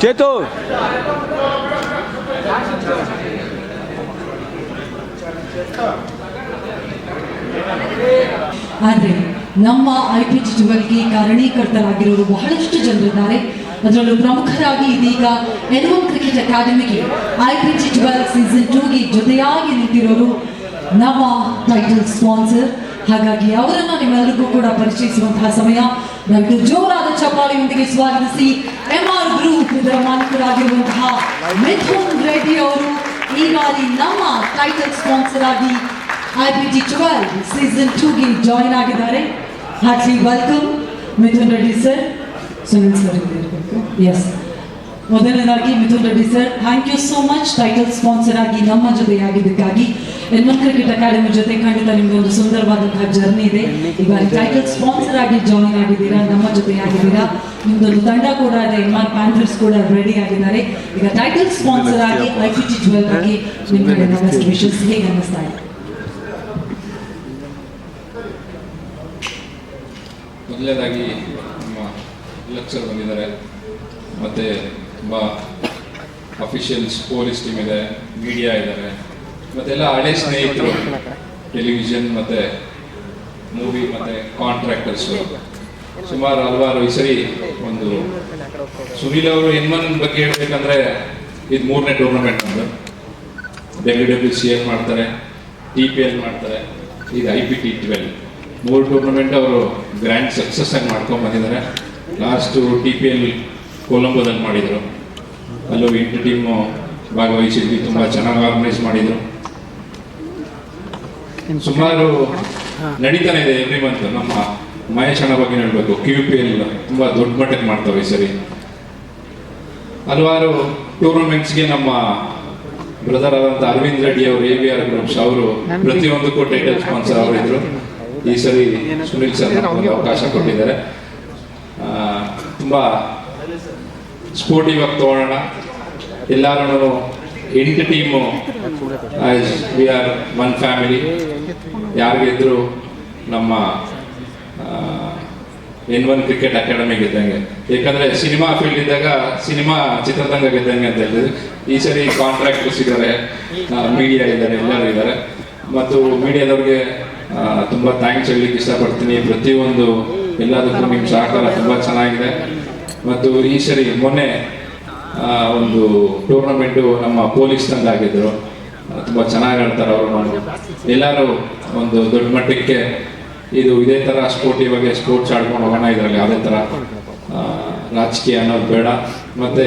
ಚೇತು ಆದ್ರೆ ನಮ್ಮ I P ಕಾರಣೀಕರ್ತರಾಗಿರೋರು ಬಹಳಷ್ಟು ಜನರಿದ್ದಾರೆ. ಅದರಲ್ಲೂ ಪ್ರಮುಖರಾಗಿ ಇದೀಗ ಎನ್ ಒನ್ ಕ್ರಿಕೆಟ್ ಅಕಾಡೆಮಿಗೆ ಐ ಸೀಸನ್ ಟೂಗೆ ಜೊತೆಯಾಗಿ ನಿಂತಿರೋರು ನಮ್ಮ ಟೈಟಲ್ ಸ್ಪಾನ್ಸರ್. ಹಾಗಾಗಿ ಅವರನ್ನು ನಿಮ್ಮೆಲ್ಲರಿಗೂ ಕೂಡ ಪರಿಚಯಿಸುವಂತಹ ಸಮಯ. ದಯವಿಟ್ಟು ಜೋರಾದ ಚಪ್ಪಾಳಿಯೊಂದಿಗೆ ಸ್ವಾಗತಿಸಿ ಎಂ ಆರ್ ಗ್ರೂಪ್ ಇದರ ಮಾಲೀಕರಾಗಿರುವಂತಹ ಮಿಥುನ್ ರೆಡ್ಡಿ ಅವರು. ಈ ಬಾರಿ ನಮ್ಮ ಟೈಟಲ್ ಸ್ಪಾನ್ಸರ್ ಆಗಿ IPG 12 ಸೀಸನ್ ಟೂಗೆ ಜಾಯಿನ್ ಆಗಿದ್ದಾರೆ. Heartly welcome Mithun Reddy sir. Sunil sir yes ಮೊದಲನೇದಾಗಿ Mithun Reddy sir thank you so much title sponsor ಆಗಿ ನಮ್ಮ ಜೊತೆಯಾಗಿದ್ದಕ್ಕಾಗಿ ಎನ್ಮನ್ ಕ್ರಿಕೆಟ್ ಅಕಾಡೆಮಿ ಜೊತೆ ಖಂಡಿತ ನಿಮ್ಗೆ ಒಂದು ಸುಂದರವಾದಂತಹ ಜರ್ನಿ ಇದೆ. ಈ ಬಾರಿ ಟೈಟಲ್ ಸ್ಪಾನ್ಸರ್ ಆಗಿ ಜಾಯಿನ್ ಆಗಿದ್ದೀರಾ ನಮ್ಮ ಜೊತೆಯಾಗಿದ್ದೀರಾ? ನಿಮ್ದೊಂದು ತಂಡ ಕೂಡ ಇದೆ ಎಂ ಆರ್ ಪ್ಯಾಂಥರ್ಸ್ ಕೂಡ ರೆಡಿ ಆಗಿದ್ದಾರೆ. ಈಗ ಟೈಟಲ್ ಸ್ಪಾನ್ಸರ್ ಆಗಿ ಐ ಜುವೆಲ್ ಟ್ವೆಲ್ ಆಗಿ ನಿಮ್ಮ ಕಡೆ ಬೆಸ್ಟ್ ವಿಶಸ್ ಹೇಗೆ ಅನ್ನಿಸ್ತಾ ಇದೆ? ಮೊದಲನೇದಾಗಿ ನಮ್ಮ ಲಕ್ಷರು ಬಂದಿದ್ದಾರೆ. ಮತ್ತು ತುಂಬ ಅಫಿಷಿಯಲ್ಸ್ ಪೊಲೀಸ್ ಟೀಮ್ ಇದೆ ಮೀಡಿಯಾ ಇದ್ದಾರೆ ಮತ್ತೆಲ್ಲ ಹಳೆ ಸ್ನೇಹಿತರು ಟೆಲಿವಿಷನ್ ಮತ್ತು ಮೂವಿ ಮತ್ತು ಕಾಂಟ್ರಾಕ್ಟರ್ಸ್ ಸುಮಾರು ಹಲವಾರು ಸರಿ ಒಂದು ಸುನೀಲ್ ಅವರು ಎನ್ಮನ್ ಬಗ್ಗೆ ಹೇಳ್ಬೇಕಂದ್ರೆ ಇದು ಮೂರನೇ ಟೂರ್ನಮೆಂಟ್ ನಮ್ಮದು ಡಬ್ಲ್ಯೂ ಡಬ್ಲ್ಯೂ ಸಿ ಎಲ್ ಮಾಡ್ತಾರೆ ಟಿ ಪಿ ಎಲ್ ಮಾಡ್ತಾರೆ ಇದು ಐ ಪಿ ಟಿ ಟ್ವೆಲ್ ಮೂರು ಟೂರ್ನಮೆಂಟ್ ಅವರು ಗ್ರ್ಯಾಂಡ್ ಸಕ್ಸಸ್ ಆಗಿ ಮಾಡ್ಕೊಂಡು ಬಂದಿದ್ದಾರೆ. ಲಾಸ್ಟು ಟಿ ಪಿ ಎಲ್ ಕೊಲಂಬೋದಲ್ಲಿ ಮಾಡಿದರು. ಅಲ್ಲೂ ಎಂಟು ಟೀಮ್ ಭಾಗವಹಿಸಿದ್ವಿ, ತುಂಬ ಚೆನ್ನಾಗಿ ಆರ್ಗನೈಸ್ ಮಾಡಿದ್ರು. ಸುಮಾರು ನಡೀತಾನೆ ಇದೆ ಎವ್ರಿ ಮಂತ್ ನಮ್ಮ ಮಹೇಶ್ ಅಣ್ಣ ಬಗ್ಗೆ ಹೇಳಬೇಕು. ಕ್ಯೂ ಪಿ ಎಲ್ ತುಂಬ ದೊಡ್ಡ ಮಟ್ಟಕ್ಕೆ ಮಾಡ್ತಾವೆ ಈ ಸರಿ. ಹಲವಾರು ಟೂರ್ನಮೆಂಟ್ಸ್ಗೆ ನಮ್ಮ ಬ್ರದರ್ ಆದಂತ ಅರವಿಂದ್ ರೆಡ್ಡಿ ಅವರು ಎ ವಿ ಆರ್ ಗ್ರೂಪ್ಸ್ ಅವರು ಪ್ರತಿಯೊಂದಕ್ಕೂ ಟೈಟಲ್ ಸ್ಪಾನ್ಸರ್ ಅವರಿದ್ರು. ಈ ಸರಿ ಸುನಿಲ್ ಸರ್ ಅವಕಾಶ ಕೊಟ್ಟಿದ್ದಾರೆ. ತುಂಬಾ ಸ್ಪೋರ್ಟಿವ್ ಆಗಿ ತಗೊಳ್ಳೋಣ ಎಲ್ಲರೂ ಎಂಟು team V R one family ಯಾರಿಗಿದ್ರು ನಮ್ಮ ಎನ್ ಒನ್ ಕ್ರಿಕೆಟ್ ಅಕಾಡೆಮಿ ಗೆದ್ದಂಗೆ. ಯಾಕಂದ್ರೆ ಸಿನಿಮಾ ಫೀಲ್ಡ್ ಇದ್ದಾಗ ಸಿನಿಮಾ ಚಿತ್ರತಂಗ ಗೆದ್ದಂಗೆ ಅಂತ ಹೇಳಿದ್ರು. ಈ ಸರಿ ಕಾಂಟ್ರಾಕ್ಟ್ ಇದ್ದಾರೆ ಮೀಡಿಯಾ ಇದ್ದಾರೆ, ಎಲ್ಲರೂ ಇದ್ದಾರೆ. ಮತ್ತು ಮೀಡಿಯಾದವ್ರಿಗೆ ತುಂಬ ಥ್ಯಾಂಕ್ಸ್ ಹೇಳಲಿಕ್ಕೆ ಇಷ್ಟಪಡ್ತೀನಿ. ಪ್ರತಿಯೊಂದು ಎಲ್ಲದಕ್ಕೂ ನಿಮ್ಮ ಸಹಕಾರ ತುಂಬ ಚೆನ್ನಾಗಿದೆ. ಮತ್ತು ಈ ಸರಿ ಮೊನ್ನೆ ಒಂದು ಟೂರ್ನಮೆಂಟು ನಮ್ಮ ಪೊಲೀಸ್ ತಂಡ ಆಗಿದ್ರು. ತುಂಬ ಚೆನ್ನಾಗಿ ಆಡ್ತಾರೆ ಅವರು ಎಲ್ಲರೂ ಒಂದು ದೊಡ್ಡ ಮಟ್ಟಕ್ಕೆ ಇದು ಇದೇ ಥರ ಸ್ಪೋರ್ಟ್ ಇವಾಗ ಸ್ಪೋರ್ಟ್ಸ್ ಆಡ್ಕೊಂಡು ಹೋಗೋಣ ಇದರಲ್ಲಿ, ಯಾವುದೇ ಥರ ರಾಜಕೀಯ ಅನ್ನೋದು ಬೇಡ. ಮತ್ತೆ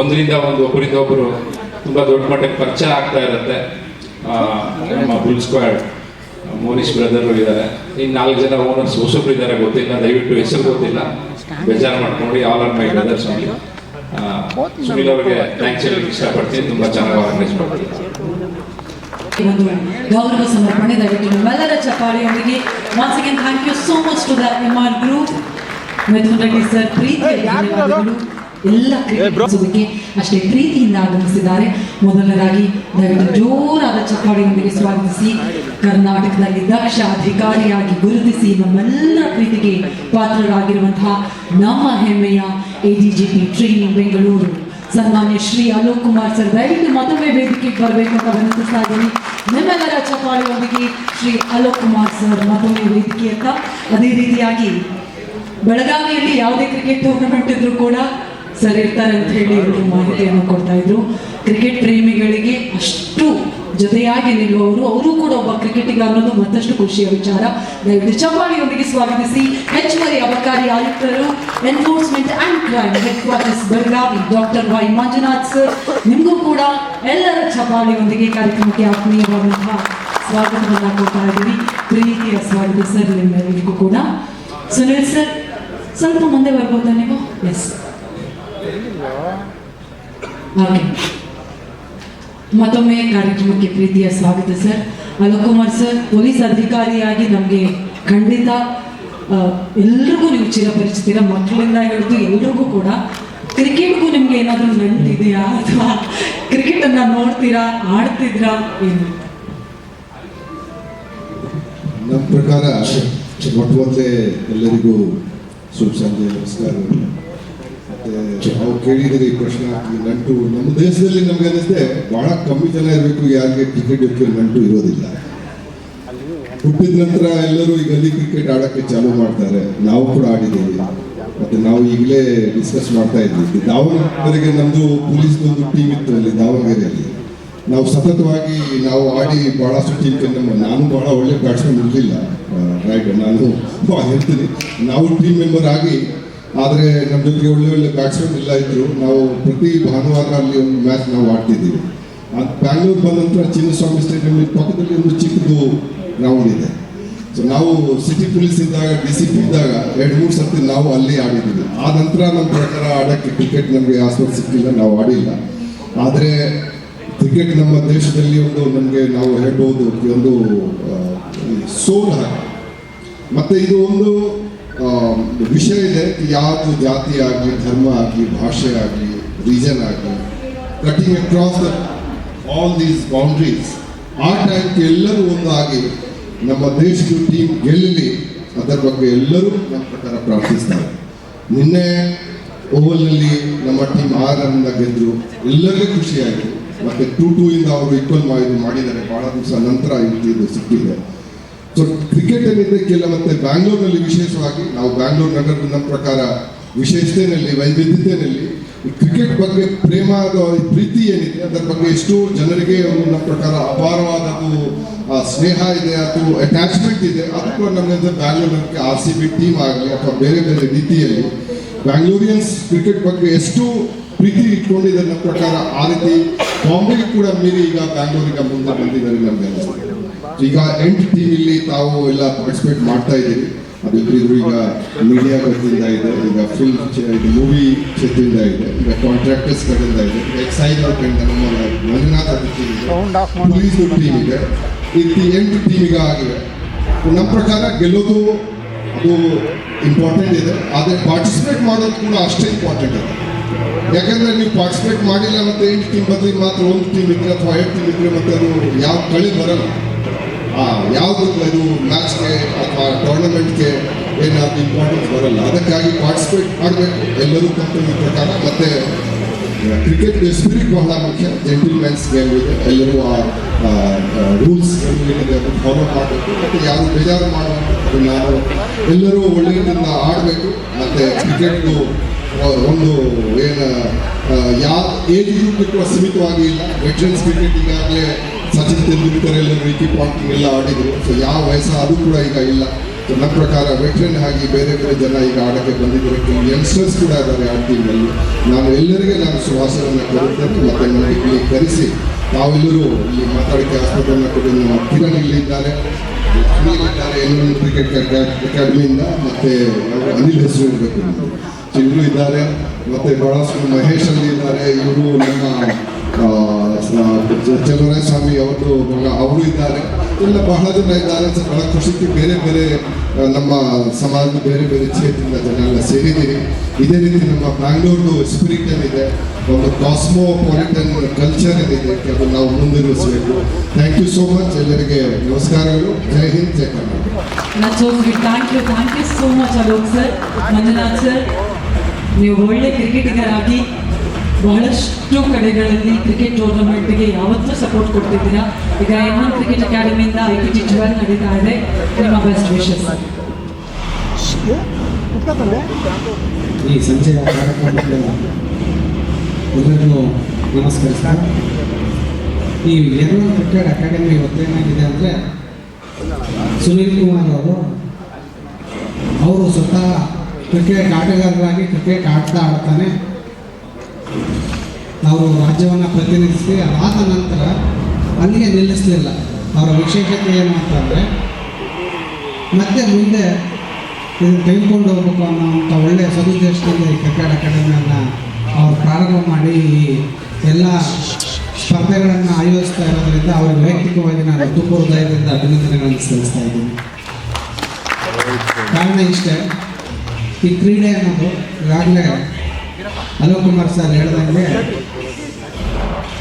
ಒಂದರಿಂದ ಒಂದು ಒಬ್ಬರಿಂದ ಒಬ್ಬರು ತುಂಬ ದೊಡ್ಡ ಮಟ್ಟಕ್ಕೆ ಪರಿಚಯ ಆಗ್ತಾ ಇರುತ್ತೆ. ನಮ್ಮ ಬುಲ್ ಸ್ಕ್ವಾಡ್ ಮೋನೀಶ್ ಬ್ರದರ್ ಇದ್ದಾರೆ. ಇನ್ನು ನಾಲ್ಕು ಜನ ಓನರ್ಸ್ ಹೊಸಬ್ರು ಇದ್ದಾರೆ, ಗೊತ್ತಿಲ್ಲ, ದಯವಿಟ್ಟು ಹೆಸರು ಗೊತ್ತಿಲ್ಲ. ಬೇಜಾರು ಮಾಡ್ಕೊಂಡು all my brothers only Sunil ಅವರಿಗೆ ಥ್ಯಾಂಕ್ಸ್ ಹೇಳಲಿಕ್ಕೆ ಇಷ್ಟಪಡ್ತೀನಿ ತುಂಬ ಚೆನ್ನಾಗಿ ಆರ್ಗನೈಸ್ ಮಾಡ್ತೀನಿ ಒಂದು ಗೌರವ ಸಮರ್ಪಣೆ ದಯವಿಟ್ಟು ನಿಮ್ಮೆಲ್ಲರ ಚಪ್ಪಾಳಿಯೊಂದಿಗೆ once again thank you so much to the M R group Mithun Reddy sir ಪ್ರೀತಿಯ ಧನ್ಯವಾದಗಳು. ಎಲ್ಲ ಕ್ರಿಕೆಟ್ ಅಷ್ಟೇ ಪ್ರೀತಿಯಿಂದ ಆಗಮಿಸಿದ್ದಾರೆ. ಮೊದಲನೇದಾಗಿ ದಯವಿಟ್ಟು ಜೋರಾದ ಚಪ್ಪಾಳಿಯೊಂದಿಗೆ ಸ್ವಾಗತಿಸಿ. ಕರ್ನಾಟಕದಲ್ಲಿ ದಕ್ಷ ಅಧಿಕಾರಿಯಾಗಿ ಗುರುತಿಸಿ ನಮ್ಮೆಲ್ಲರ ಪ್ರೀತಿಗೆ ಪಾತ್ರರಾಗಿರುವಂತಹ ನಮ್ಮ ಹೆಮ್ಮೆಯ ಎಡಿಜಿಪಿ ಟ್ರೈನಿಂಗ್ ಬೆಂಗಳೂರು ಸನ್ಮಾನ್ಯ ಶ್ರೀ ಅಲೋಕ್ ಕುಮಾರ್ ಸರ್, ದಯವಿಟ್ಟು ಮತ್ತೊಮ್ಮೆ ವೇದಿಕೆಗೆ ಬರಬೇಕು ಅಂತ ವಿನಂತಿಸ್ತಾ ಇದ್ದೀನಿ. ನಿಮ್ಮೆಲ್ಲರ ಚಪ್ಪಾಳಿಯೊಂದಿಗೆ ಶ್ರೀ ಅಲೋಕ್ ಕುಮಾರ್ ಸರ್ ಮತ್ತೊಮ್ಮೆ ವೇದಿಕೆ ಅಂತ ಅದೇ ರೀತಿಯಾಗಿ, ಬೆಳಗಾವಿಯಲ್ಲಿ ಯಾವುದೇ ಕ್ರಿಕೆಟ್ ಟೂರ್ನಮೆಂಟ್ ಇದ್ರೂ ಕೂಡ ಸರ್ ಇರ್ತಾರೆ ಅಂತ ಹೇಳಿ ಇವರು ಮಾಹಿತಿಯನ್ನು ಕೊಡ್ತಾ ಇದ್ರು. ಕ್ರಿಕೆಟ್ ಪ್ರೇಮಿಗಳಿಗೆ ಅಷ್ಟು ಜೊತೆಯಾಗಿ ನಿಲ್ಲುವವರು, ಅವರು ಕೂಡ ಒಬ್ಬ ಕ್ರಿಕೆಟಿಗ ಅನ್ನೋದು ಮತ್ತಷ್ಟು ಖುಷಿಯ ವಿಚಾರ. ದಯವಿಟ್ಟು ಚಪ್ಪಾಳಿಯೊಂದಿಗೆ ಸ್ವಾಗತಿಸಿ, ಹೆಚ್ಚುವರಿ ಅಬಕಾರಿ ಆಯುಕ್ತರು enforcement and crime headquarters Belagavi doctor Y Manjunath sir ನಿಮಗೂ ಕೂಡ ಎಲ್ಲರ ಚಪ್ಪಾಳಿಯೊಂದಿಗೆ ಕಾರ್ಯಕ್ರಮಕ್ಕೆ ಆತ್ಮೀಯವಾದಂತಹ ಸ್ವಾಗತವನ್ನು ಕೊಡ್ತಾ ಇದ್ದೀವಿ. ಪ್ರೀತಿಯ ಸ್ವಾಗತ ಸರ್ ನಿಮ್ಮೆಲ್ಲರಿಗೂ ಕೂಡ. ಸುನಿಲ್ ಸರ್ ಸ್ವಲ್ಪ ಮುಂದೆ ಬರ್ಬೋದಾ ನೀವು? ಎಸ್ ಮತ್ತೊಮ್ಮೆ ಕಾರ್ಯಕ್ರಮಕ್ಕೆ ಪ್ರೀತಿಯ ಸ್ವಾಗತ sir. Alok Kumar sir police ಅಧಿಕಾರಿಯಾಗಿ ನಮಗೆ ಖಂಡಿತ ಎಲ್ರಿಗೂ ನೀವು ಚಿರಪರಿಚಿತೀರ ಮಕ್ಕಳಿಂದ ಹಿಡಿದು ಎಲ್ರಿಗೂ ಕೂಡ ಕ್ರಿಕೆಟ್ಗೂ ನಿಮ್ಗೆ ಏನಾದರೂ ನಂಟಿದೆಯಾ ಅಥವಾ ಕ್ರಿಕೆಟ್ ಅನ್ನ ನೋಡ್ತೀರಾ ಆಡ್ತಿದ್ರಾ ಏನು? ನಮ್ಮ ಪ್ರಕಾರ ಮೊಟ್ಟ ಮೊದಲೇ ಎಲ್ಲರಿಗೂ ಶುಭ ಸಂಜೆ ನಮಸ್ಕಾರಗಳು ನಾವು ಕೇಳಿದರೆ ಈ ಪ್ರಶ್ನೆ ಈ ನಂಟು, ನಮ್ಮ ದೇಶದಲ್ಲಿ ನಮ್ಗೆ ಅನಿಸುತ್ತೆ ಬಹಳ ಕಮ್ಮಿ ಜನ ಇರಬೇಕು, ಯಾರಿಗೆ ಕ್ರಿಕೆಟ್ ಜೊತೆ ನಂಟು ಇರೋದಿಲ್ಲ. ಹುಟ್ಟಿದ ನಂತರ ಎಲ್ಲರೂ ಈ ಗಲ್ಲಿ ಕ್ರಿಕೆಟ್ ಆಡಕ್ಕೆ ಚಾಲೂ ಮಾಡ್ತಾರೆ. ನಾವು ಕೂಡ ಆಡಿದ್ದೀವಿ. ಮತ್ತೆ ನಾವು ಈಗಲೇ ಡಿಸ್ಕಸ್ ಮಾಡ್ತಾ ಇದ್ದೀವಿ ದಾವಣಗೆರೆಗೆ ನಮ್ದು ಪೊಲೀಸ್ ಒಂದು ಟೀಮ್ ಇತ್ತು ಅಲ್ಲಿ, ದಾವಣಗೆರೆಯಲ್ಲಿ. ನಾವು ಸತತವಾಗಿ ನಾವು ಆಡಿ ಬಹಳಷ್ಟು ಟೀಮ್ ನಮ್ಮ ನಾನು ಬಹಳ ಒಳ್ಳೆ ಬ್ಯಾಟ್ಸ್ಮನ್ ಇರಲಿಲ್ಲ. ರೈಟ್ ನಾನು ಹೇಳ್ತೀನಿ. ನಾವು ಟೀಮ್ ಮೆಂಬರ್ ಆಗಿ ಆದರೆ ನಮ್ಮ ಜೊತೆಗೆ ಒಳ್ಳೆ ಒಳ್ಳೆ ಬ್ಯಾಟ್ಸ್ಮನ್ ಎಲ್ಲ ಇದ್ರು. ನಾವು ಪ್ರತಿ ಭಾನುವಾರ ಅಲ್ಲಿ ಒಂದು ಮ್ಯಾಚ್ ನಾವು ಆಡ್ತಿದ್ದೀವಿ. ಅದು ಬ್ಯಾಂಗ್ಳೂರ್ ಬಂದ ನಂತರ ಚಿನ್ನಸ್ವಾಮಿ ಸ್ಟೇಡಿಯಂ ಪಕ್ಕದಲ್ಲಿ ಒಂದು ಚಿಕ್ಕದು ಗ್ರೌಂಡ್ ಇದೆ. ಸೊ ನಾವು ಸಿಟಿ ಪೊಲೀಸ್ ಇದ್ದಾಗ ಡಿ ಸಿ ಪಿ ಇದ್ದಾಗ ಎರಡು ಮೂರು ಸರ್ತಿ ನಾವು ಅಲ್ಲಿ ಆಡಿದ್ದೀವಿ. ಆ ನಂತರ ನಮ್ಮ ಪ್ರಕಾರ ಆಡೋಕ್ಕೆ ಕ್ರಿಕೆಟ್ ನಮಗೆ ಆಸ್ಪತ್ರೆ ಸಿಕ್ಕಿಲ್ಲ, ನಾವು ಆಡಿಲ್ಲ. ಆದರೆ ಕ್ರಿಕೆಟ್ ನಮ್ಮ ದೇಶದಲ್ಲಿ ಒಂದು ನಮಗೆ ನಾವು ಹೇಳ್ಬೋದು ಒಂದು ಸೋಲ ಮತ್ತು ಇದು ಒಂದು ವಿಷಯ ಇದೆ ಯಾವುದು ಜಾತಿ ಆಗಲಿ ಧರ್ಮ ಆಗಲಿ ಭಾಷೆ ಆಗಲಿ ರೀಜನ್ ಆಗಲಿ cutting across the all these boundaries ಆ ಟೈಮ್ಗೆ ಎಲ್ಲರೂ ಒಂದಾಗಿ ನಮ್ಮ ದೇಶದ ಟೀಮ್ ಗೆಲ್ಲಲಿ ಅದರ ಬಗ್ಗೆ ಎಲ್ಲರೂ ನಮ್ಮ ಪ್ರಕಾರ ಪ್ರಾರ್ಥಿಸ್ತಾರೆ. ನಿನ್ನೆ ಓವಲ್ನಲ್ಲಿ ನಮ್ಮ ಟೀಮ್ ಆರರಿಂದ ಗೆದ್ದರು ಎಲ್ಲರಿಗೂ ಖುಷಿಯಾಯಿತು. ಮತ್ತು ಟೂ ಟೂ ಇಂದ ಅವರು ಈಕ್ವಲ್ ಮಾಡಿ ಮಾಡಿದ್ದಾರೆ. ಭಾಳ ದಿವಸ ನಂತರ ಇವತ್ತು ಇದು ಸಿಕ್ಕಿದೆ. ಸೊ ಕ್ರಿಕೆಟ್ ಏನಿದೆ ಕೆಲ ಮತ್ತೆ ಬ್ಯಾಂಗ್ಳೂರ್ನಲ್ಲಿ ವಿಶೇಷವಾಗಿ, ನಾವು ಬ್ಯಾಂಗ್ಳೂರ್ ನಗರದ ನಮ್ಮ ಪ್ರಕಾರ ವಿಶೇಷತೆಯಲ್ಲಿ, ವೈವಿಧ್ಯತೆಯಲ್ಲಿ ಈ ಕ್ರಿಕೆಟ್ ಬಗ್ಗೆ ಪ್ರೇಮ ಪ್ರೀತಿ ಏನಿದೆ, ಅದರ ಬಗ್ಗೆ ಎಷ್ಟೋ ಜನರಿಗೆ ನಮ್ಮ ಪ್ರಕಾರ ಅಪಾರವಾದದ್ದು ಸ್ನೇಹ ಇದೆ ಅಥವಾ ಅಟ್ಯಾಚ್ಮೆಂಟ್ ಇದೆ. ಅದು ಕೂಡ ನಮಗೆ ಬ್ಯಾಂಗ್ಳೂರಿಗೆ ಆರ್ ಸಿ ಬಿ ಟೀಮ್ ಆಗಲಿ ಅಥವಾ ಬೇರೆ ಬೇರೆ ರೀತಿಯಲ್ಲಿ ಬ್ಯಾಂಗ್ಳೂರಿಯನ್ಸ್ ಕ್ರಿಕೆಟ್ ಬಗ್ಗೆ ಎಷ್ಟು ಪ್ರೀತಿ ಇಟ್ಕೊಂಡಿದೆ ನಮ್ಮ ಪ್ರಕಾರ ಆ ರೀತಿ ಬಾಂಬೆಗೆ ಕೂಡ ಮೀರಿ ಈಗ ಬ್ಯಾಂಗ್ಳೂರಿಗೆ ಮುಂದೆ ಬಂದಿದ್ದಾರೆ ನಮಗೆ ಈಗ ಎಂಟು ಟೀಮ್ ಇಲ್ಲಿ ತಾವು ಎಲ್ಲ ಪಾರ್ಟಿಸಿಪೇಟ್ ಮಾಡ್ತಾ ಇದ್ದೀವಿ. ಅದಿಬ್ಬರಿದ್ರು ಈಗ ಮೀಡಿಯಾ ಕಡೆಯಿಂದ ಇದೆ ಈಗ ಫಿಲ್ಮ್ ಮೂವಿ ಕ್ಷೇತ್ರದಿಂದ ಇದೆ ಈಗ ಕಾಂಟ್ರಾಕ್ಟರ್ಸ್ ಕಡೆಯಿಂದ ಇದೆ ಎಕ್ಸೈಸ್ ಕಡೆಯಿಂದ ನಮ್ಮ ಮಂಜುನಾಥ್ ಪೊಲೀಸ್ ಟೀಮ್ ಇದೆ ಈ ಎಂಟು ಟೀಮ್ ಈಗ ಆಗಿದೆ. ನಮ್ಮ ಪ್ರಕಾರ ಗೆಲ್ಲೋದು ಅದು ಇಂಪಾರ್ಟೆಂಟ್ ಇದೆ ಆದರೆ ಪಾರ್ಟಿಸಿಪೇಟ್ ಮಾಡೋದು ಕೂಡ ಅಷ್ಟೇ ಇಂಪಾರ್ಟೆಂಟ್ ಇದೆ. ಯಾಕಂದ್ರೆ ನೀವು ಪಾರ್ಟಿಸಿಪೇಟ್ ಮಾಡಿಲ್ಲ ಮತ್ತೆ ಎಂಟು ಟೀಮ್ ಬದಲಿ ಮಾತ್ರ ಒಂದು ಟೀಮ್ ಇದ್ರೆ ಅಥವಾ ಎರಡು ಟೀಮ್ ಇದ್ರೆ ಮತ್ತೆ ಅದು ಯಾವ ಕಳಿ ಬರಲ್ಲ. ಯಾವುದು ಇದು ಮ್ಯಾಚ್ಗೆ ಅಥವಾ ಟೂರ್ನಮೆಂಟ್ಗೆ ಏನಾದ್ರು ಇಂಪಾರ್ಟೆನ್ಸ್ ಬರಲ್ಲ. ಅದಕ್ಕಾಗಿ ಪಾರ್ಟಿಸಿಪೇಟ್ ಮಾಡಬೇಕು. ಎಲ್ಲರೂ ಕಂಪನಿ ಪ್ರಕಾರ. ಮತ್ತೆ ಕ್ರಿಕೆಟ್ ಸ್ಪಿರಿಟ್ ಬಹಳ ಮುಖ್ಯ. ಜೆಂಟಲ್ ಗೇಮ್ ಇದೆ. ಎಲ್ಲರೂ ಆ ರೂಲ್ಸ್ ಏನಿದೆ ಅದನ್ನು ಫಾಲೋ ಮಾಡಬೇಕು. ಮತ್ತು ಯಾರು ಬೇಜಾರು ಮಾಡಬೇಕು ಯಾರು ಎಲ್ಲರೂ ಒಳ್ಳೆಯದಿಂದ ಆಡಬೇಕು. ಮತ್ತು ಕ್ರಿಕೆಟ್ದು ಒಂದು, ಏನು ಯಾವ ಏಜ್ ಗ್ರೂಪ್ ಕೂಡ ಸೀಮಿತವಾಗಿ ಇಲ್ಲ. ವೆಟ್ರನ್ಸ್ ಕ್ರಿಕೆಟ್ ಈಗಾಗಲೇ ಸಚಿನ್ ತೆಂಡೂಲ್ಕರ್ ಎಲ್ಲ ರಿಕಿ ಪಾಂಟಿಂಗ್ ಎಲ್ಲ ಆಡಿದರು. ಸೊ ಯಾವ ವಯಸ್ಸು ಅದು ಕೂಡ ಈಗ ಇಲ್ಲ. ಸೊ ನನ್ನ ಪ್ರಕಾರ ವೆಟ್ರನ್ ಆಗಿ ಬೇರೆ ಬೇರೆ ಜನ ಈಗ ಆಡಕ್ಕೆ ಬಂದಿದ್ದಾರೆ. ಕೆಲವು ಯಂಗ್ಸ್ಟರ್ಸ್ ಕೂಡ ಇದ್ದಾರೆ ಆ ಟೀಮಲ್ಲಿ ನಾನು ಎಲ್ಲರಿಗೆ ನಾನು ಶುಭಾಶಯವನ್ನು ಕೋರುತ್ತೇನೆ. ಮತ್ತು ನನಗೆ ಇಲ್ಲಿ ಕರೆಸಿ ತಾವೆಲ್ಲರೂ ಇಲ್ಲಿ ಮಾತಾಡಕ್ಕೆ ಆಸ್ಪತ್ರೆಯನ್ನು ಕೊಟ್ಟು ನಮ್ಮ ಕಿರಣ್ ಇಲ್ಲಿದ್ದಾರೆ ಇದ್ದಾರೆ. ಕ್ರಿಕೆಟ್ ಅಕಾಡೆಮಿಯಿಂದ ಮತ್ತೆ ಅನಿಲ್ ಹೆಸರು ಇರಬೇಕು. ಇವರು ಇದ್ದಾರೆ. ಮತ್ತೆ ಬಹಳಷ್ಟು ಮಹೇಶ್ ಅಲ್ಲಿ ಇದ್ದಾರೆ. ಇವರು ನಮ್ಮ ಆ, ಚಲುವರಾಯ ಸ್ವಾಮಿ ಅವರು ಮಗ ಅವರು ಇದ್ದಾರೆ. ಇಲ್ಲ ಬಹಳ ಜನ ಇದ್ದಾರೆ ಬಹಳ ಖುಷಿ ಬೇರೆ ಬೇರೆ ನಮ್ಮ ಸಮಾಜದ ಬೇರೆ ಬೇರೆ ಕ್ಷೇತ್ರದ ಜನ ಎಲ್ಲ ಸೇರಿದ್ದೀರಿ. ಇದೇ ರೀತಿ ನಮ್ಮ ಬ್ಯಾಂಗ್ಳೂರ್ದು ಸ್ಪಿರಿಟ್ ಇದೆ. ಒಂದು ಕಾಸ್ಮೋಪಾಲಿಟನ್ ಕಲ್ಚರ್ ಏನಿದೆ ಅದು ನಾವು ಮುಂದುವರಿಸಬೇಕು ಥ್ಯಾಂಕ್ ಯು ಸೋ ಮಚ್ ಎಲ್ಲರಿಗೆ ನಮಸ್ಕಾರಗಳು. ಜೈ ಹಿಂದ್ ಜೈ Karnataka. Thank you thank you so much Alok sir Manjunath sir ನೀವು ಒಳ್ಳೆ ಕ್ರಿಕೆಟಿಗರಾಗಿ ಬಹಳಷ್ಟು ಕಡೆಗಳಲ್ಲಿ ಕ್ರಿಕೆಟ್ ಟೂರ್ನಮೆಂಟ್ಗೆ ಯಾವತ್ತೂ ಸಪೋರ್ಟ್ ಕೊಡ್ತಿದ್ದೀರಾ? ಈಗ ಎನ್ ಕ್ರಿಕೆಟ್ ಅಕಾಡೆಮಿಯಿಂದ ಐ ಪಿ ಟಿ ಟ್ವೆಲ್ ನಡೀತಾ ಇದೆ. ನಿಮ್ಮ ಬೆಸ್ಟ್ ವಿಶಸ್ ಈ ಸಂಜೆಯ ಎಲ್ಲರಿಗೂ ನಮಸ್ಕರಿಸ್ತಾ ಈ ಎನ್ ಕ್ರಿಕೆಟ್ ಅಕಾಡೆಮಿ ಇವತ್ತೇನಾಗಿದೆ ಅಂದರೆ ಸುನೀಲ್ ಕುಮಾರ್ ಅವರು ಅವರು ಸ್ವತಃ ಕ್ರಿಕೆಟ್ ಆಟಗಾರರಾಗಿ ಕ್ರಿಕೆಟ್ ಆಡ್ತಾ ಆಡ್ತಾನೆ. ಅವರು ರಾಜ್ಯವನ್ನು ಪ್ರತಿನಿಧಿಸಿ ಅದಾದ ನಂತರ ಅಲ್ಲಿಗೆ ನಿಲ್ಲಿಸಲಿಲ್ಲ. ಅವರ ವಿಶೇಷತೆ ಏನು ಅಂತಂದರೆ ಮತ್ತೆ ಮುಂದೆ ಇದನ್ನು ತೆಗೆದುಕೊಂಡು ಹೋಗ್ಬೇಕು ಅನ್ನೋವಂಥ ಒಳ್ಳೆಯ ಸದುದ್ದೇಶದಿಂದ ಈ ಕ್ರಿಕೆಟ್ ಅಕಾಡೆಮಿಯನ್ನು ಅವರು ಪ್ರಾರಂಭ ಮಾಡಿ ಈ ಎಲ್ಲ ಸ್ಪರ್ಧೆಗಳನ್ನು ಆಯೋಜಿಸ್ತಾ ಇರೋದರಿಂದ ಅವರಿಗೆ ವೈಯಕ್ತಿಕವಾಗಿ ನಾನು ತುಂಬ ಹೃದಯದಿಂದ ಅಭಿನಂದನೆಗಳನ್ನು ಸಲ್ಲಿಸ್ತಾ ಇದ್ದೀನಿ. ಕಾರಣ ಇಷ್ಟೇ, ಈ ಕ್ರೀಡೆ ಅನ್ನೋದು ಈಗಾಗಲೇ ಅಲೋಕ್ ಕುಮಾರ್ ಸರ್, ಹೇಳ್ದಂಗೆ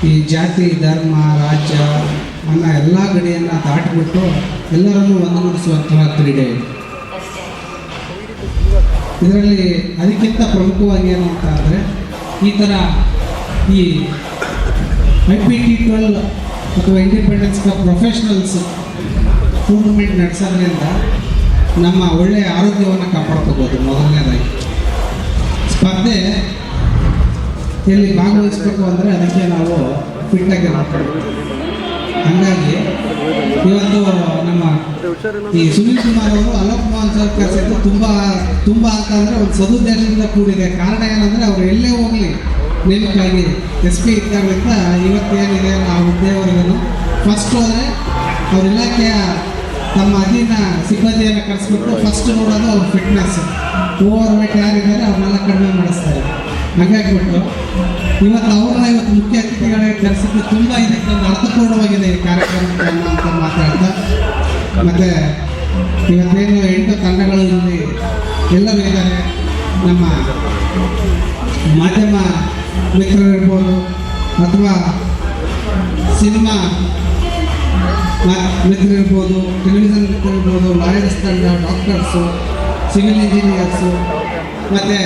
ಈ ಜಾತಿ, ಧರ್ಮ, ರಾಜ್ಯ, ಅನ್ನ ಎಲ್ಲ ಗಡಿಯನ್ನು ದಾಟಿಬಿಟ್ಟು ಎಲ್ಲರನ್ನೂ ಒಂದುಗೂಡಿಸುವಂತಹ ಕ್ರೀಡೆ ಇದು. ಇದರಲ್ಲಿ ಅದಕ್ಕಿಂತ ಪ್ರಮುಖವಾಗಿ ಏನು ಅಂತ ಅಂದರೆ ಈ ಥರ ಈ ಐ ಪಿ ಟಿ ಟ್ವೆಲ್ ಅಥವಾ ಇಂಡಿಪೆಂಡೆನ್ಸ್ ಕಪ್ ಪ್ರೊಫೆಷ್ನಲ್ಸ್ ಟೂರ್ನಮೆಂಟ್ ನಡೆಸೋದ್ರಿಂದ ನಮ್ಮ ಒಳ್ಳೆಯ ಆರೋಗ್ಯವನ್ನು ಕಾಪಾಡ್ಕೋಬೋದು ಮೊದಲನೇದಾಗಿ. ಸ್ಪರ್ಧೆ ಎಲ್ಲಿ ಭಾಗವಹಿಸ್ಬೇಕು ಅಂದರೆ ಅದಕ್ಕೆ ನಾವು ಫಿಟ್ಟಾಗಿರ್ಬೇಕು ಹಾಗಾಗಿ ಇವತ್ತು ನಮ್ಮ ಈ ಸುನೀಲ್ ಕುಮಾರ್ ಅವರು ಅಲೋಕ್ ಮೋಹನ್ ಸರ್ ಕರೆಸಿದ್ದು ತುಂಬ ತುಂಬ ಅಂತಂದರೆ ಒಂದು ಸದುದ್ದೇಶದಿಂದ ಕೂಡಿದೆ. ಕಾರಣ ಏನಂದರೆ ಅವರು ಎಲ್ಲೇ ಹೋಗಲಿ ನೇಮಕಾಗಿ ಎಸ್ ಪಿ ಇದ್ದಾಗಲಿಂದ ಇವತ್ತೇನಿದೆ ಆ ಹುದ್ದೆವರೆಗೂ ಫಸ್ಟ್ ಹೋದರೆ ಅವ್ರ ಇಲಾಖೆಯ ತಮ್ಮ ಅಧೀನ ಸಿಬ್ಬಂದಿಯನ್ನು ಕರೆಸ್ಬಿಟ್ಟು ಫಸ್ಟ್ ನೋಡೋದು ಅವ್ರ ಫಿಟ್ನೆಸ್ ಓವರ್ ವೇಟ್ ಯಾರಿದ್ದಾರೆ ಅವ್ರನ್ನೆಲ್ಲ ಕಡಿಮೆ ಮಾಡಿಸ್ತಾರೆ. ಹಾಗಾಗಿಬಿಟ್ಟು ಇವತ್ತು ಅವ್ರನ್ನ ಇವತ್ತು ಮುಖ್ಯ ಅತಿಥಿಗಳಾಗಿ ಕರೆಸಿದ್ದು ತುಂಬ ಇದಕ್ಕೆ ಒಂದು ಅರ್ಥಪೂರ್ಣವಾಗಿದೆ ಈ ಕಾರ್ಯಕ್ರಮಕ್ಕೆ ಅಂತ ಮಾತಾಡ್ತಾ. ಮತ್ತು ಇವತ್ತೇನು ಎಂಟು ತಂಡಗಳು ಇಲ್ಲಿ ಎಲ್ಲರೂ ಇದ್ದಾರೆ. ನಮ್ಮ ಮಾಧ್ಯಮ ಮಿತ್ರರಿರ್ಬೋದು ಅಥವಾ ಸಿನಿಮಾ ಮಿತ್ರರಿರ್ಬೋದು ಟೆಲಿವಿಷನ್ ಮಿತ್ರರಿರ್ಬೋದು ಲಾಯರ್ಸ್ ತಂಡ ಡಾಕ್ಟರ್ಸು ಸಿವಿಲ್ ಇಂಜಿನಿಯರ್ಸು ಮತ್ತು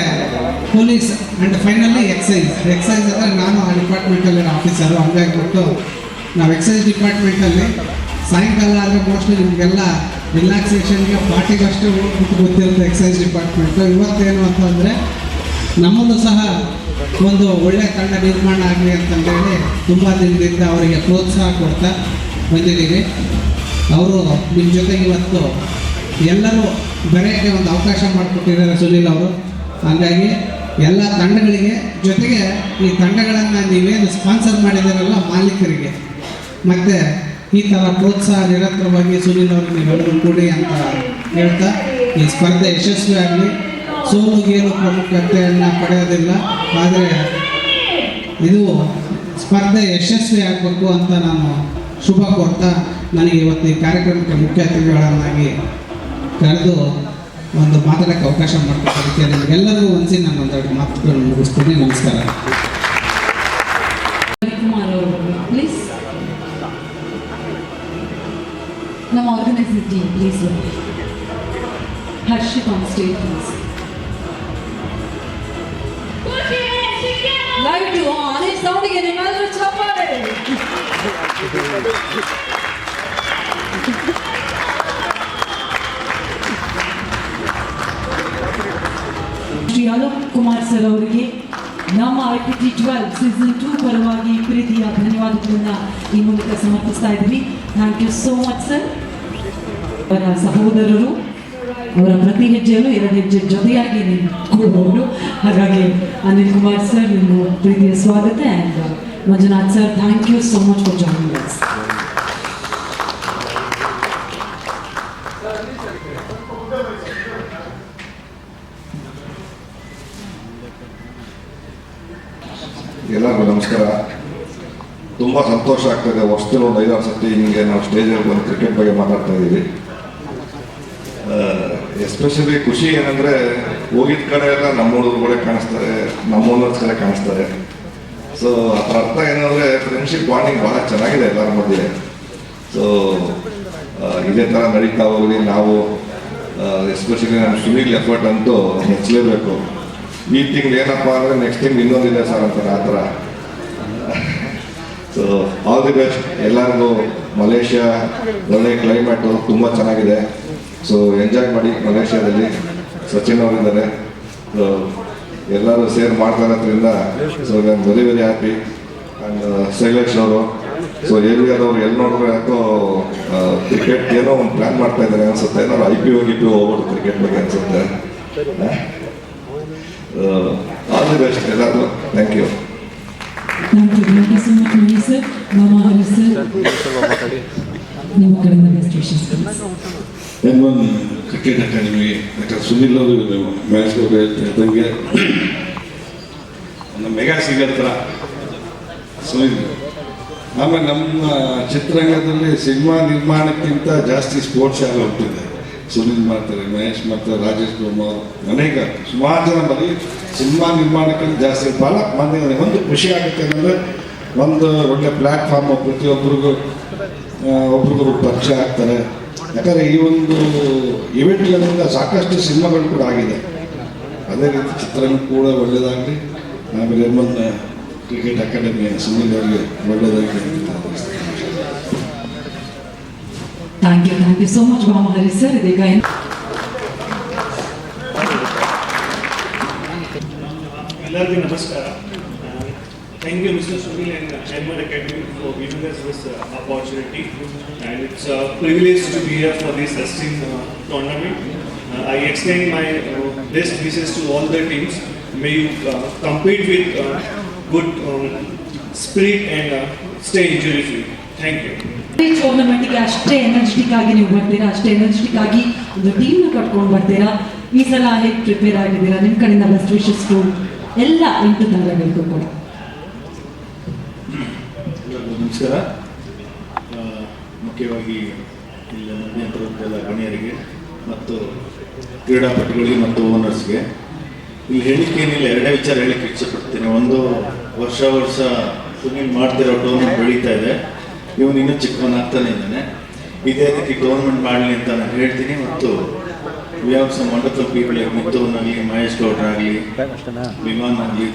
police and finally excise excise ಅಂದರೆ ನಾನು ಆ ಡಿಪಾರ್ಟ್ಮೆಂಟಲ್ಲಿ ಆಫೀಸರು ಹಂಗಾಗಿಬಿಟ್ಟು ನಾವು ಎಕ್ಸೈಸ್ ಡಿಪಾರ್ಟ್ಮೆಂಟಲ್ಲಿ ಸಾಯಂಕಾಲ ಆದರೆ ಮೋಸ್ಟ್ಲಿ ನಿಮಗೆಲ್ಲ ರಿಲ್ಯಾಕ್ಸೇಷನ್ಗೆ ಪಾರ್ಟಿಗಷ್ಟೇ ಗೊತ್ತಿರುತ್ತೆ ಎಕ್ಸೈಸ್ ಡಿಪಾರ್ಟ್ಮೆಂಟು ಇವತ್ತೇನು ಅಂತಂದರೆ ನಮ್ಮಲ್ಲೂ ಸಹ ಒಂದು ಒಳ್ಳೆಯ ತಂಡ ನಿರ್ಮಾಣ ಆಗಲಿ ಅಂತಂದೇಳಿ ತುಂಬ ದಿನದಿಂದ ಅವರಿಗೆ ಪ್ರೋತ್ಸಾಹ ಕೊಡ್ತಾ ಬಂದಿದ್ದೀವಿ. ಅವರು ನಿಮ್ಮ ಜೊತೆಗೆ ಇವತ್ತು ಎಲ್ಲರೂ ಬೆರೆಯೋಕ್ಕೆ ಒಂದು ಅವಕಾಶ ಮಾಡಿಕೊಟ್ಟಿದ್ದಾರೆ ಸುನೀಲ್ ಅವರು. ಹಾಗಾಗಿ ಎಲ್ಲ ತಂಡಗಳಿಗೆ ಜೊತೆಗೆ ಈ ತಂಡಗಳನ್ನು ನೀವೇನು ಸ್ಪಾನ್ಸರ್ ಮಾಡಿದಾರಲ್ಲ ಮಾಲೀಕರಿಗೆ, ಮತ್ತು ಈ ಥರ ಪ್ರೋತ್ಸಾಹ ನಿರಂತರವಾಗಿ ಸುನೀಲ್ ಅವರು ನೀವೆಲ್ಲರೂ ಕೂಡಿ ಅಂತ ಹೇಳ್ತಾ ಈ ಸ್ಪರ್ಧೆ ಯಶಸ್ವಿ ಆಗಲಿ. ಸೋಲುಗೇನು ಪ್ರಮುಖತೆಯನ್ನು ಪಡೆಯೋದಿಲ್ಲ, ಆದರೆ ಇದು ಸ್ಪರ್ಧೆ ಯಶಸ್ವಿ ಆಗಬೇಕು ಅಂತ ನಾನು ಶುಭ ಕೋರ್ತಾ, ನನಗೆ ಇವತ್ತು ಈ ಕಾರ್ಯಕ್ರಮಕ್ಕೆ ಮುಖ್ಯ ಅತಿಥಿಗಳನ್ನಾಗಿ ಕರೆದು ಒಂದು ಮಾತಾಡಕ್ಕೆ ಅವಕಾಶ ಮಾಡಿಕೊಡೋದಕ್ಕೆ ನಿಮಗೆಲ್ಲರಿಗೂ ಒಂದ್ಸಿ ನಾನು ಒಂದೆರಡು ಮಾತುಗಳನ್ನು ಮುಗಿಸ್ತೀನಿ. ನಮಸ್ಕಾರ. ಪ್ಲೀಸ್ ನಮ್ಮ organising team please Harshit on stage please light on ಈ ಸೌಂಡಿಗೆ ನಿಮ್ಮೆಲ್ಲರೂ ಚಪ್ಪಾಳೆ. ಕುಮಾರ್ ಸರ್ ಅವರಿಗೆ ನಮ್ಮ I P T twelve season two ಪರವಾಗಿ ಪ್ರೀತಿಯ ಧನ್ಯವಾದಗಳನ್ನ ಈ ಮೂಲಕ ಸಮರ್ಪಿಸ್ತಾ ಇದ್ವಿ thank you so much sir ಅವರ ಸಹೋದರರು, ಅವರ ಪ್ರತಿ ಹೆಜ್ಜೆಯಲ್ಲೂ ಎರಡು ಹೆಜ್ಜೆ ಜೊತೆಯಾಗಿ ನಿಂತ್ಕೋಬಹುದು ಹಾಗಾಗಿ ಅನಿಲ್ ಕುಮಾರ್ ಸರ್ ನಿಮ್ಮ ಪ್ರೀತಿಯ ಸ್ವಾಗತ and Manjunath sir thank you so much for joining us ಎಲ್ಲರಿಗೂ ನಮಸ್ಕಾರ. ತುಂಬ ಸಂತೋಷ ಆಗ್ತದೆ ವರ್ಷದಲ್ಲಿ ಒಂದು ಐದಾರು ಸತಿ ಹಿಂಗೆ ನಾವು ಸ್ಟೇಜಲ್ಲಿ ಬಂದು ಕ್ರಿಕೆಟ್ ಬಗ್ಗೆ ಮಾತಾಡ್ತಾ ಇದ್ದೀವಿ. ಎಸ್ಪೆಷಲಿ ಖುಷಿ ಏನಂದರೆ ಹೋಗಿದ ಕಡೆ ಎಲ್ಲ ನಮ್ಮ ಕಾಣಿಸ್ತಾರೆ ನಮ್ಮ ಓನರ್ಸ್ ಕಡೆ ಕಾಣಿಸ್ತಾರೆ. ಸೊ ಅದರ ಅರ್ಥ ಏನಂದರೆ ಫ್ರೆಂಡ್ಶಿಪ್ ಬಾಂಡಿಂಗ್ ಭಾಳ ಚೆನ್ನಾಗಿದೆ ಎಲ್ಲರ ಮಧ್ಯೆ. ಸೊ ಇದೇ ಥರ ನಡೀತಾ ಹೋಗಲಿ, ನಾವು ಎಸ್ಪೆಷಲಿ ನಮ್ಮ ಸುನೀಲ್ ಎಫರ್ಟ್ ಅಂತೂ ಹೆಚ್ಚಲೇಬೇಕು. ಈ ತಿಂಗಳು ಏನಪ್ಪ ಅಂದರೆ ನೆಕ್ಸ್ಟ್ ತಿಂಗ್ಳು ಇನ್ನೊಂದಿದೆ ಸರ್ ಅಂತಾರೆ ಆ ಥರ ಸೊ ಆಲ್ ದಿ ಬೆಸ್ಟ್ ಎಲ್ಲರಿಗೂ ಮಲೇಷ್ಯಾ ಒಳ್ಳೆ ಕ್ಲೈಮೇಟು ತುಂಬ ಚೆನ್ನಾಗಿದೆ. ಸೊ ಎಂಜಾಯ್ ಮಾಡಿ ಮಲೇಷ್ಯಾದಲ್ಲಿ. ಸಚಿನ್ ಅವರಿದ್ದಾರೆ ಸೊ ಎಲ್ಲರೂ ಸೇರ್ ಮಾಡ್ತಾ ಇರೋದ್ರಿಂದ ಸೊ ನಾನು very very happy and Shailesh ಅವರು. ಸೊ ಏರಿಯಾದವ್ರು ಎಲ್ಲಿ ನೋಡಿದ್ರೆ ಯಾಕೋ ಕ್ರಿಕೆಟ್ ಏನೋ ಒಂದು ಪ್ಲ್ಯಾನ್ ಮಾಡ್ತಾ ಇದ್ದಾರೆ ಅನ್ಸುತ್ತೆ. ಏನಾರು ಐ ಪಿ ಓಗಿ ಪಿ ಹೋಗ್ಬಿಟ್ಟು ಕ್ರಿಕೆಟ್ ಬಗ್ಗೆ ಅನ್ಸುತ್ತೆ. ಆಲ್ ದಿ ಬೆಸ್ಟ್ ಎಲ್ಲರಿಗೂ. Thank you thank you thank you so much sir ಮಾಮ ಹರಿ ಸರ್ ನಿಮ್ಮ ಕಡೆಯಿಂದ best wishes please N one cricket academy doctor Sunil ಅವರು ಮ್ಯಾಚ್ ಒಂದು ಮೆಗಾ ಸಿಗರ್ ಥರ ಸುನಿಲ್ ಆಮೇಲೆ ನಮ್ಮ ಚಿತ್ರರಂಗದಲ್ಲಿ ಸಿನಿಮಾ ನಿರ್ಮಾಣಕ್ಕಿಂತ ಜಾಸ್ತಿ ಸ್ಪೋರ್ಟ್ಸ್ ಆಗಿ ಹೋಗ್ತಿದೆ. ಸುನಿಲ್ ಮಾಡ್ತಾರೆ, ಮಹೇಶ್ ಮಾಡ್ತಾರೆ, ರಾಜೇಶ್ ಕುಮಾರ್ ಅನೇಕ ಸುಮಾರು ಜನ ಬರೀ ಸಿನಿಮಾ ನಿರ್ಮಾಣಕ್ಕಿಂತ ಜಾಸ್ತಿ ಭಾಳ ಮಂದಿ ಒಂದು ಖುಷಿ ಆಗುತ್ತೆ ಅಂದರೆ ಒಂದು ಒಳ್ಳೆ ಪ್ಲ್ಯಾಟ್ಫಾರ್ಮ್ ಪ್ರತಿಯೊಬ್ಬರಿಗೂ ಒಬ್ರಿಗೊಬ್ರು ಪರಿಚಯ ಆಗ್ತಾರೆ. ಯಾಕಂದರೆ ಈ ಒಂದು ಇವೆಂಟ್ಗಳಿಂದ ಸಾಕಷ್ಟು ಸಿನಿಮಾಗಳು ಕೂಡ ಆಗಿದೆ. ಅದೇ ರೀತಿ ಚಿತ್ರನೂ ಕೂಡ ಒಳ್ಳೆಯದಾಗಲಿ ಆಮೇಲೆ ಕ್ರಿಕೆಟ್ ಅಕಾಡೆಮಿ ಸುನೀಲ್ ಅವರಿಗೆ ಒಳ್ಳೆಯದಾಗಲಿ ಹಾರೈಸ್ತೀನಿ. Thank you thank you so much Bhamahari sir ಇದೀಗ ಏನು ಎಲ್ಲರಿಗೂ ನಮಸ್ಕಾರ thank you mister Sunil and Chairman Academy for giving us this uh, opportunity and it's a privilege to be here for this Wrestling uh, tournament. Uh, I extend my uh, best wishes to all the teams. May you uh, compete with uh, good um, spirit and uh, stay injury free. Thank you. ಈ ಟೂರ್ನಮೆಂಟ್ಗೆ ಅಷ್ಟೇ energetic ಆಗಿ ನೀವು ಬರ್ತೀರಾ? ಅಷ್ಟೇ energetic ಆಗಿ ಒಂದು ಟೀಮ್ನ ಕಟ್ಕೊಂಡು ಬರ್ತೀರಾ? ಈ ಸಲ ಹೇಗೆ ಪ್ರಿಪೇರ್ ಆಗಿದ್ದೀರಾ? ನಿಮ್ಮ ಕಡೆಯಿಂದ ಬೆಸ್ಟ್ ವಿಶಸ್ ಎಲ್ಲ ಎಂಟು ತಂಡಗಳಿಗೂ ಕೂಡ. ನಮಸ್ಕಾರ. ಮುಖ್ಯವಾಗಿ ಇಲ್ಲಿ ಗಣ್ಯರಿಗೆ ಮತ್ತು ಕ್ರೀಡಾಪಟುಗಳಿಗೆ ಮತ್ತು ಓನರ್ಸ್ಗೆ. ಇಲ್ಲಿ ಹೇಳಿಕೆ ಏನಿಲ್ಲ, ಎರಡೇ ವಿಚಾರ ಹೇಳಕ್ಕೆ ಇಚ್ಛಪಡ್ತೀನಿ. ಒಂದು ವರ್ಷ ವರ್ಷ ಸುನೀಲ್ ಮಾಡ್ತಿರೋ ಟೂರ್ನಮೆಂಟ್ ಬೆಳೀತಾ ಇದೆ. ಇವನು ಇನ್ನೂ ಚಿಕ್ಕವನಾಗ್ತಾನೆ ಇದ್ದಾನೆ. ಇದೇ ರೀತಿ ಗೌರ್ಮೆಂಟ್ ಮಾಡಲಿ ಅಂತ ನಾನು ಹೇಳ್ತೀನಿ ಮತ್ತು we have some wonderful people Mithun Mahesh ಗೌಡ್ರಾಗಲಿ Viman ಆಗಲಿ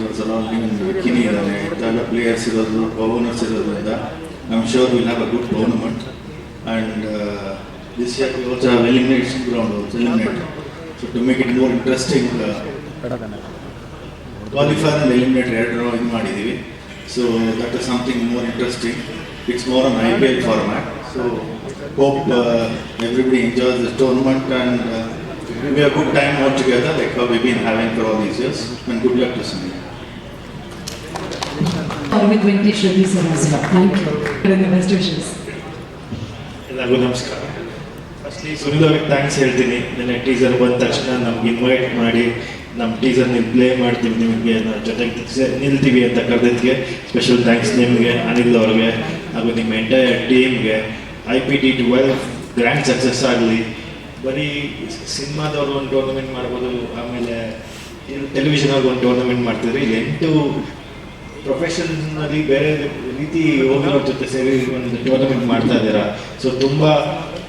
ಕಿನಿ ಇದ್ದಾನೆ ಇಂಥೆಲ್ಲ ಪ್ಲೇಯರ್ಸ್ ಇರೋದು ಓನರ್ಸ್ ಇರೋದ್ರಿಂದ ನಮ್ಮ I'm sure will have a good government and this year also have elimination ground also eliminate so to make it more interesting qualify and eliminator ಎರಡು ಇದು ಮಾಡಿದ್ದೀವಿ so that is something more interesting it's more on I P L format so hope everybody enjoys this tournament and we have a good time all together like how we've been having for all these years and good luck to or with Venkatesh Reddy sir as well. Thank you. And the best wishes. ಎಲ್ಲರಿಗೂ ನಮಸ್ಕಾರ firstly Sunil ಅವ್ರಿಗೆ thanks ಹೇಳ್ತೀನಿ ನಿನ್ನೆ teaser ಬಂದ ತಕ್ಷಣ ನಮ್ಗೆ invite ಮಾಡಿ ನಮ್ಮ ಟೀಸರ್ ನೀವು ಪ್ಲೇ ಮಾಡ್ತೀವಿ ನಿಮಗೆ ನಾವು ಜೊತೆಗೆ ನಿಲ್ತೀವಿ ಅಂತ ಕರೆದಿದ್ದಕ್ಕೆ ಸ್ಪೆಷಲ್ ಥ್ಯಾಂಕ್ಸ್ ನಿಮಗೆ ಅನಿಲ್ ಅವ್ರಿಗೆ ಹಾಗೂ ನಿಮ್ಮ ಎಂಟೈರ್ ಟೀಮ್ಗೆ I P T twelve grand success ಆಗಲಿ, ಬರೀ ಸಿನಿಮಾದವ್ರು ಒಂದು ಟೂರ್ನಮೆಂಟ್ ಮಾಡ್ಬೋದು, ಆಮೇಲೆ ಟೆಲಿವಿಷನ್ ಅವ್ರಿಗೆ ಒಂದು ಟೂರ್ನಮೆಂಟ್ ಮಾಡ್ತಿದ್ರೆ, ಇಲ್ಲಿ ಎಂಟು ಪ್ರೊಫೆಷನ್ನಲ್ಲಿ ಬೇರೆ ರೀತಿ ಹೋಗಿರೋರ ಜೊತೆ ಸೇರಿ ಒಂದು ಟೂರ್ನಮೆಂಟ್ ಮಾಡ್ತಾ ಇದ್ದೀರಾ. ಸೊ ತುಂಬ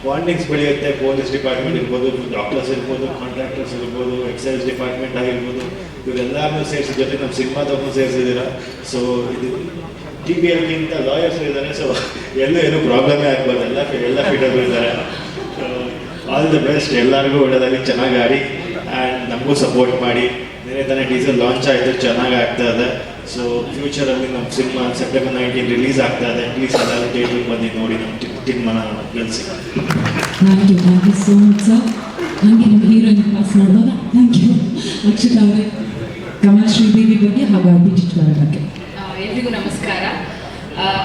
ಬಾಂಡಿಂಗ್ಸ್ ಬೆಳೆಯುತ್ತೆ ಪೊಲೀಸ್ ಡಿಪಾರ್ಟ್ಮೆಂಟ್ ಇರ್ಬೋದು ಡಾಕ್ಟರ್ಸ್ ಇರ್ಬೋದು ಕಾಂಟ್ರಾಕ್ಟರ್ಸ್ ಇರ್ಬೋದು ಎಕ್ಸೈಸ್ ಡಿಪಾರ್ಟ್ಮೆಂಟ್ ಆಗಿರ್ಬೋದು ಇವರೆಲ್ಲರನ್ನೂ ಸೇರಿಸಿದ ಜೊತೆ ನಮ್ಮ ಸಿನಿಮಾದವ್ರನ್ನೂ ಸೇರಿಸಿದ್ದೀರಾ. ಸೊ ಇದು ಟಿ ಬಿ ಎಲ್ಗಿಂತ ಲಾಯರ್ಸ್ ಇದ್ದಾರೆ ಸೊ ಎಲ್ಲ ಏನು ಪ್ರಾಬ್ಲಮ್ ಆಗ್ಬೋದು ಎಲ್ಲ ಎಲ್ಲ ಫೀಡರ್ ಇದ್ದಾರೆ. ಆಲ್ ದಿ ಬೆಸ್ಟ್ ಎಲ್ಲರಿಗೂ ಒಳ್ಳೆದಾಗಿ ಚೆನ್ನಾಗಿ ಆಡಿ ಆ್ಯಂಡ್ ನಮಗೂ ಸಪೋರ್ಟ್ ಮಾಡಿ. ಬೇರೆ ತಾನೇ ಡೀಸೆಲ್ ಲಾಂಚ್ ಆಯಿತು ಚೆನ್ನಾಗಿ ಆಗ್ತಾ ಇದೆ ಸೊ ಫ್ಯೂಚರಲ್ಲಿ ನಮ್ಮ ಸಿನಿಮಾ ಸೆಪ್ಟೆಂಬರ್ ನೈನ್ಟೀನ್ ರಿಲೀಸ್ ಆಗ್ತಾ ಇದೆ. ಪ್ಲೀಸ್ ಎಲ್ಲರೂ ಥಿಯೇಟ್ರಿಗೆ ಬಂದು ನೋಡಿ ನಮ್ಮ ಸಿನಿಮಾನ ಗೆಲ್ಲಿಸಿ thank you thank you so much sir ಹಾಗೆ ನಿಮ್ಮ ಹೀರೋಯಿನ್ ಪಾಸ್ ಮಾಡೋದಾ ಥ್ಯಾಂಕ್ ಯು ಅಕ್ಷತಾ ಅವರೇ ಕಮಲ್ ಶ್ರೀದೇವಿ ಬಗ್ಗೆ ಹಾಗೂ ಅಭಿಜಿತ್ ಅವರ ಬಗ್ಗೆ. ಎಲ್ರಿಗೂ ನಮಸ್ಕಾರ.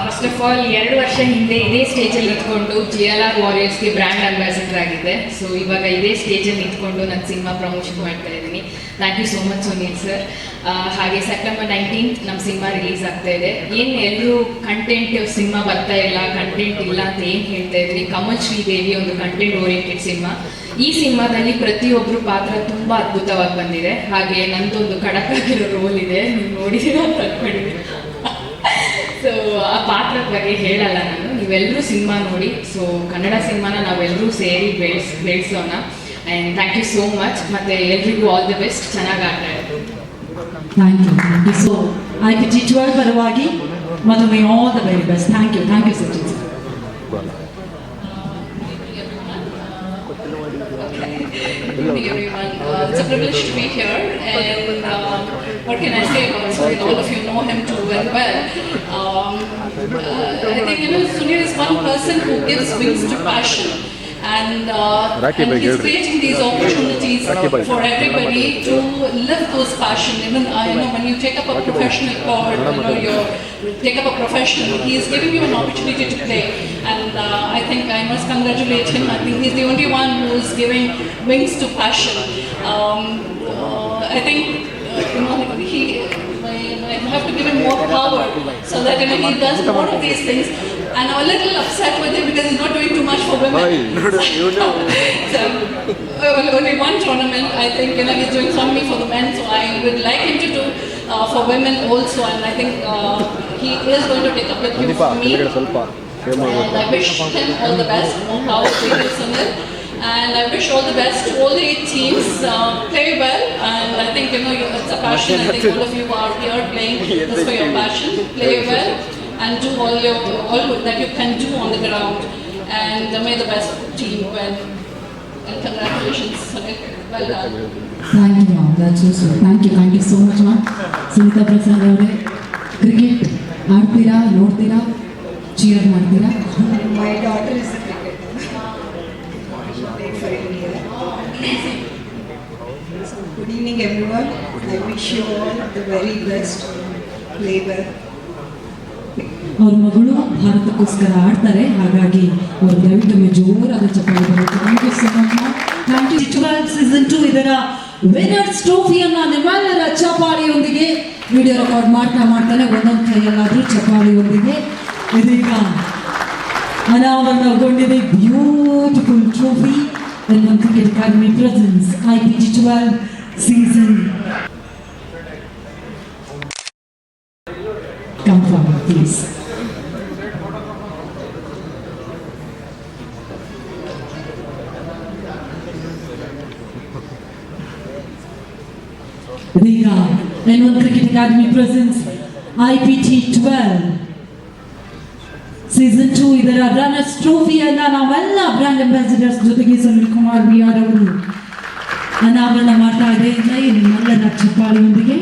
ಫಸ್ಟ್ ಆಫ್ ಆಲ್ ಎರಡು ವರ್ಷ ಹಿಂದೆ ಇದೇ ಸ್ಟೇಜಲ್ಲಿ ನಿಂತ್ಕೊಂಡು ಜಿ ಎಲ್ ಆರ್ ವಾರಿಯರ್ಸ್ಗೆ ಬ್ರ್ಯಾಂಡ್ ಅಂಬಾಸಿಡರ್ ಆಗಿದ್ದೆ. ಸೊ ಇವಾಗ ಇದೇ ಸ್ಟೇಜಲ್ಲಿ ನಿಂತ್ಕೊಂಡು ನನ್ನ ಸಿನಿಮಾ ಪ್ರಮೋಷನ್ ಮಾಡ್ತಾ ಇದ್ದೀನಿ. Thank you so much Sunil sir ಹಾಗೆ ಸೆಪ್ಟೆಂಬರ್ ನೈನ್ಟೀನ್ತ್ ನಮ್ಮ ಸಿನಿಮಾ ರಿಲೀಸ್ ಆಗ್ತಾ ಇದೆ. ಏನು ಎಲ್ಲರೂ ಕಂಟೆಂಟ್ ಸಿನಿಮಾ ಬರ್ತಾ ಇಲ್ಲ ಕಂಟೆಂಟ್ ಇಲ್ಲ ಅಂತ ಏನು ಹೇಳ್ತಾ ಇದ್ರಿ? ಕಮಲ್ ಶ್ರೀದೇವಿ ಒಂದು ಕಂಟೆಂಟ್ ಓರಿಯೆಂಟೆಡ್ ಸಿನಿಮಾ. ಈ ಸಿನಿಮಾದಲ್ಲಿ ಪ್ರತಿಯೊಬ್ಬರು ಪಾತ್ರ ತುಂಬ ಅದ್ಭುತವಾಗಿ ಬಂದಿದೆ. ಹಾಗೆ ನಂದೊಂದು ಕಡಕಾಗಿರೋ ರೋಲ್ ಇದೆ. ನೀವು ನೋಡಿದ್ದೀರಾ ಅಂತ ಅನ್ಕೊಂಡಿದ್ದೀನಿ. ಸೊ ಆ ಪಾತ್ರದ ಬಗ್ಗೆ ಹೇಳಲ್ಲ ನಾನು. ನೀವೆಲ್ಲರೂ ಸಿನಿಮಾ ನೋಡಿ. ಸೊ ಕನ್ನಡ ಸಿನಿಮಾನ ನಾವೆಲ್ಲರೂ ಸೇರಿ ಬೆಳೆಸ್ ಬೆಳೆಸೋಣ. And thank you so much ಮತ್ತೆ ಎಲ್ರಿಗೂ ಆಲ್ ದಿ ಬೆಸ್ಟ್ ಚೆನ್ನಾಗಿ ಆಡ್ತಾ ಇರೋದು thank you thank you so I P G twelve ಪರವಾಗಿ ಮದುವೆ all the very best thank you thank you Sachin sir everyone. It's a privilege to be here, and um, what can I say about Sunil? All of you know him too very well. Um, uh, I think you know Sunil is one person who gives wings to passion, and, uh, and he's creating these opportunities for everybody to live those passion. Even uh, you know when you take up a professional card, you know you take up a profession, he is giving you an opportunity to play, and uh, I think I must congratulate him. I think he's the only one who is giving wings to passion. Um, uh, I think uh, you know he. I I have to give him more power so that you know, he does more of these things. And I'm a little upset with him because he's not doing too much for women. so, uh, only one tournament, I think you know he's doing something for the men. So I would like him to do uh, for women also, and I think uh, he is going to take up with you for me. And I wish him all the best. More power to you, Sunil. And I wish all the best to all the eight teams. Uh, play well, and I think you know you, it's a passion. I think all of you are here playing this for your passion. Play well and do all your all that you can do on the ground. And uh, may the best team win. And congratulations, Sunil. Well done. Thank you ma'am that's so thank you thank you so much ma'am Sunita Prasad ಅವರೇ cricket ಆಡ್ತೀರಾ ನೋಡ್ತೀರಾ cheer ಮಾಡ್ತೀರಾ My daughter is a cricketer. Played for India. So good evening everyone. I wish you all ಅವ್ರ ಮಗಳು ಭಾರತಕ್ಕೋಸ್ಕರ ಆಡ್ತಾರೆ. ಹಾಗಾಗಿ ಅವರು ದಯವಿಟ್ಟು ಜೋರಾದ ಚಪ್ಪಾಳೆ thank you so much thank you season two ಇದರ ವಿನರ್ಸ್ ಟ್ರೋಫಿಯನ್ನ ನಿಮ್ಮೆಲ್ಲರ ಚಪ್ಪಾಳಿಯೊಂದಿಗೆ ವಿಡಿಯೋ ರೆಕಾರ್ಡ್ ಮಾಡ್ತಾ ಮಾಡ್ತಾನೆ. ಒಂದೊಂದು ಕೈಯಲ್ಲಾದ್ರೂ ಚಪ್ಪಾಳಿಯೊಂದಿಗೆ ಇದೀಗ ಅನಾವರಣಗೊಂಡಿದೆ. ಬ್ಯೂಟಿಫುಲ್ ಟ್ರೋಫಿ ಎನ್ನುವಂತ cricket academy presents I P G twelve season Come please. ಇದೀಗ N1 Cricket Academy presents IPT 12 season two ಇದರ ರನ್ನರ್ಸ್ ಟ್ರೋಫಿಯನ್ನ ನಾವೆಲ್ಲ ಬ್ರ್ಯಾಂಡ್ ಅಂಬಾಸಿಡರ್ಸ್ ಜೊತೆಗೆ ಸುನಿಲ್ ಕುಮಾರ್ ಬಿಆರ್ ಅವರು ಅನಾವರಣ ಮಾಡ್ತಾ ಇದೆ. ನಿಮ್ಮೆಲ್ಲರ ಚಪ್ಪಾಳಿಯೊಂದಿಗೆ